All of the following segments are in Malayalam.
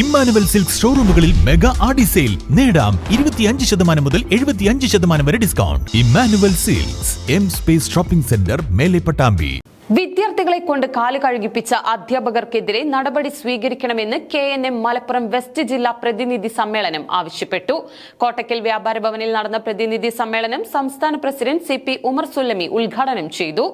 ഇമ്മാനുവൽ സിൽക്ക് ഷോറൂമുകളിൽ മെഗാ ആഡി സെയിൽ. നേടാം ഇരുപത്തിയഞ്ച് ശതമാനം മുതൽ എഴുപത്തിയഞ്ച് ശതമാനം വരെ discount. Immanuel silks M space shopping centre മേലെ പട്ടാമ്പി. വിദ്യാർത്ഥികളെ കൊണ്ട് കാൽ കഴുകിപ്പിച്ച അധ്യാപകർക്കെതിരെ നടപടി സ്വീകരിക്കണമെന്ന് K N M Malappuram west ജില്ലാ പ്രതിനിധി സമ്മേളനം ആവശ്യപ്പെട്ടു. കോട്ടക്കൽ വ്യാപാര ഭവനിൽ നടന്ന പ്രതിനിധി സമ്മേളനം സംസ്ഥാന president C P Umar Sullami ഉദ്ഘാടനം ചെയ്തു.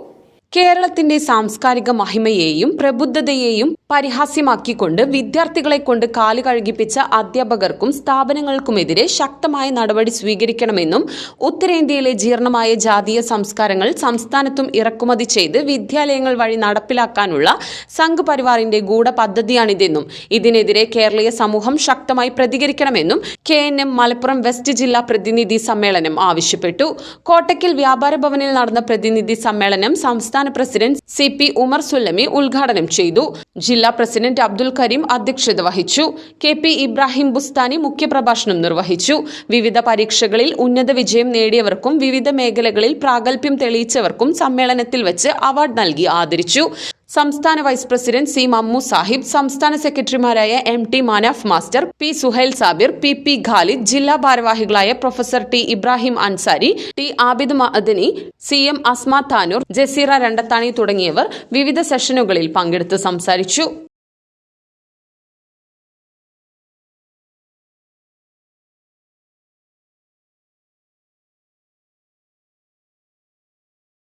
കേരളത്തിന്റെ സാംസ്കാരിക മഹിമയെയും പ്രബുദ്ധതയെയും പരിഹാസ്യമാക്കിക്കൊണ്ട് വിദ്യാർത്ഥികളെ കൊണ്ട് കാൽ കഴുകിപ്പിച്ച അധ്യാപകർക്കും സ്ഥാപനങ്ങൾക്കുമെതിരെ ശക്തമായ നടപടി സ്വീകരിക്കണമെന്നും ഉത്തരേന്ത്യയിലെ ജീർണമായ ജാതീയ സംസ്കാരങ്ങൾ സംസ്ഥാനത്തും ഇറക്കുമതി ചെയ്ത് വിദ്യാലയങ്ങൾ വഴി നടപ്പിലാക്കാനുള്ള സംഘ് പരിവാറിന്റെ ഇതിനെതിരെ കേരളീയ സമൂഹം ശക്തമായി പ്രതികരിക്കണമെന്നും കെ മലപ്പുറം വെസ്റ്റ് ജില്ലാ പ്രതിനിധി സമ്മേളനം ആവശ്യപ്പെട്ടു. കോട്ടയ്ക്കൽ വ്യാപാര ഭവനിൽ നടന്ന പ്രതിനിധി സമ്മേളനം സംസ്ഥാന president C P Umar Sullami ഉദ്ഘാടനം ചെയ്തു. ജില്ലാ പ്രസിഡന്റ് അബ്ദുൽ കരീം അധ്യക്ഷത വഹിച്ചു. കെ പി ഇബ്രാഹിം ബുസ്താനി മുഖ്യപ്രഭാഷണം നിർവഹിച്ചു. വിവിധ പരീക്ഷകളിൽ ഉന്നത വിജയം നേടിയവർക്കും വിവിധ മേഖലകളിൽ പ്രാഗൽഭ്യം തെളിയിച്ചവർക്കും സമ്മേളനത്തിൽ വെച്ച് അവാർഡ് നൽകി ആദരിച്ചു. സംസ്ഥാന vice president C Mammu Sahib സംസ്ഥാന സെക്രട്ടറിമാരായ M T Manaf master P Suhail Sabir P P Khalid ജില്ലാ ഭാരവാഹികളായ professor T Ibrahim Ansari T Abid Madani C M Asma Tanur Jaseera Randathani തുടങ്ങിയവർ വിവിധ സെഷനുകളിൽ പങ്കെടുത്ത് സംസാരിച്ചു.